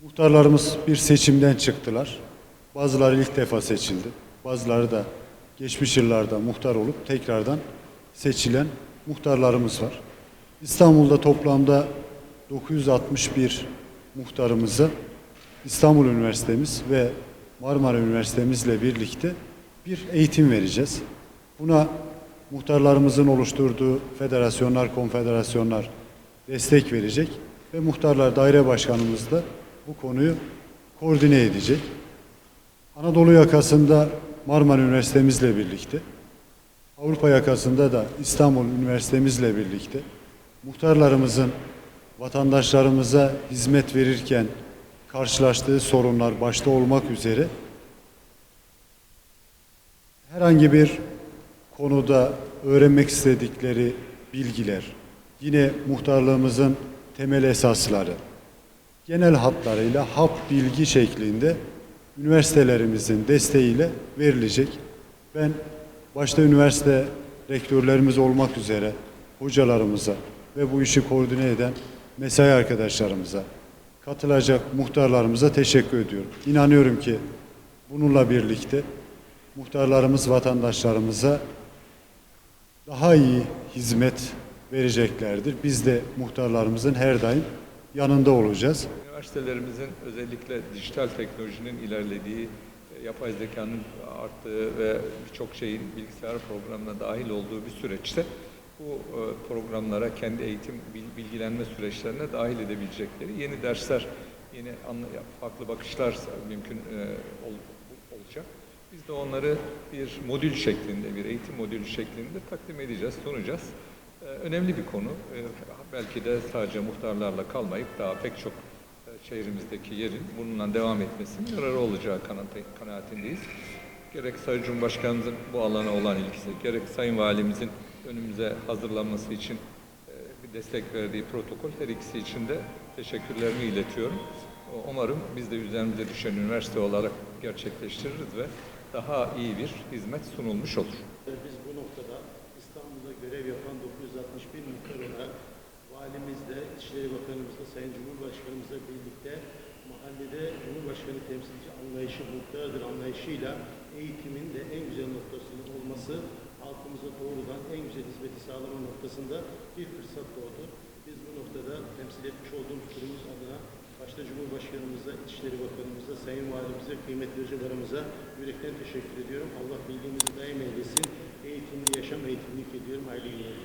Muhtarlarımız bir seçimden çıktılar. Bazıları ilk defa seçildi. Bazıları da geçmiş yıllarda muhtar olup tekrardan seçilen muhtarlarımız var. İstanbul'da toplamda 961 muhtarımıza İstanbul Üniversitemiz ve Marmara Üniversitemizle birlikte bir eğitim vereceğiz. Buna muhtarlarımızın oluşturduğu federasyonlar, konfederasyonlar destek verecek ve muhtarlar daire başkanımız da bu konuyu koordine edecek. Anadolu yakasında Marmara Üniversitemizle birlikte, Avrupa yakasında da İstanbul Üniversitemizle birlikte muhtarlarımızın vatandaşlarımıza hizmet verirken karşılaştığı sorunlar başta olmak üzere herhangi bir konuda öğrenmek istedikleri bilgiler, yine muhtarlığımızın temel esasları, genel hatlarıyla hap bilgi şeklinde üniversitelerimizin desteğiyle verilecek. Ben başta üniversite rektörlerimiz olmak üzere hocalarımıza ve bu işi koordine eden mesai arkadaşlarımıza, katılacak muhtarlarımıza teşekkür ediyorum. İnanıyorum ki bununla birlikte muhtarlarımız vatandaşlarımıza daha iyi hizmet vereceklerdir. Biz de muhtarlarımızın her daim yanında olacağız. Üniversitelerimizin özellikle dijital teknolojinin ilerlediği, e, yapay zekanın arttığı ve birçok şeyin bilgisayar programına dahil olduğu bir süreçte bu e, programlara kendi eğitim bil- bilgilenme süreçlerine dahil edebilecekleri yeni dersler, yeni farklı bakışlar mümkün e, ol- olacak. Biz de onları bir modül şeklinde, bir eğitim modülü şeklinde takdim edeceğiz, sunacağız. Ee, Önemli bir konu. Ee, Belki de sadece muhtarlarla kalmayıp daha pek çok e, şehrimizdeki yerin bununla devam etmesinin yararı olacağı kanaat- kanaatindeyiz. Gerek Sayın Cumhurbaşkanımızın bu alana olan ilgisi, gerek Sayın Valimizin önümüze hazırlanması için e, bir destek verdiği protokol her ikisi için de teşekkürlerimi iletiyorum. Umarım biz de üzerimize düşen üniversite olarak gerçekleştiririz ve daha iyi bir hizmet sunulmuş olur. Biz bu noktada İstanbul'da görev yapan 961 muhtar olarak valimizle, İçişleri Bakanımızla, Sayın Cumhurbaşkanımızla birlikte mahallede Cumhurbaşkanı temsilci anlayışı, muhtardır anlayışıyla eğitimin de en güzel noktasının olması halkımıza doğrudan en güzel hizmeti sağlama noktasında bir fırsat doğdu. Biz bu noktada temsil etmiş olduğumuz kurumumuz adına başta Cumhurbaşkanımıza, İçişleri Bakanımıza, Sayın Valimize, kıymetli hocalarımıza yürekten teşekkür ediyorum. Allah bildiğimizi daim eylesin. Eğitimli yaşam eğitimlik ediyorum. Hayırlı günler.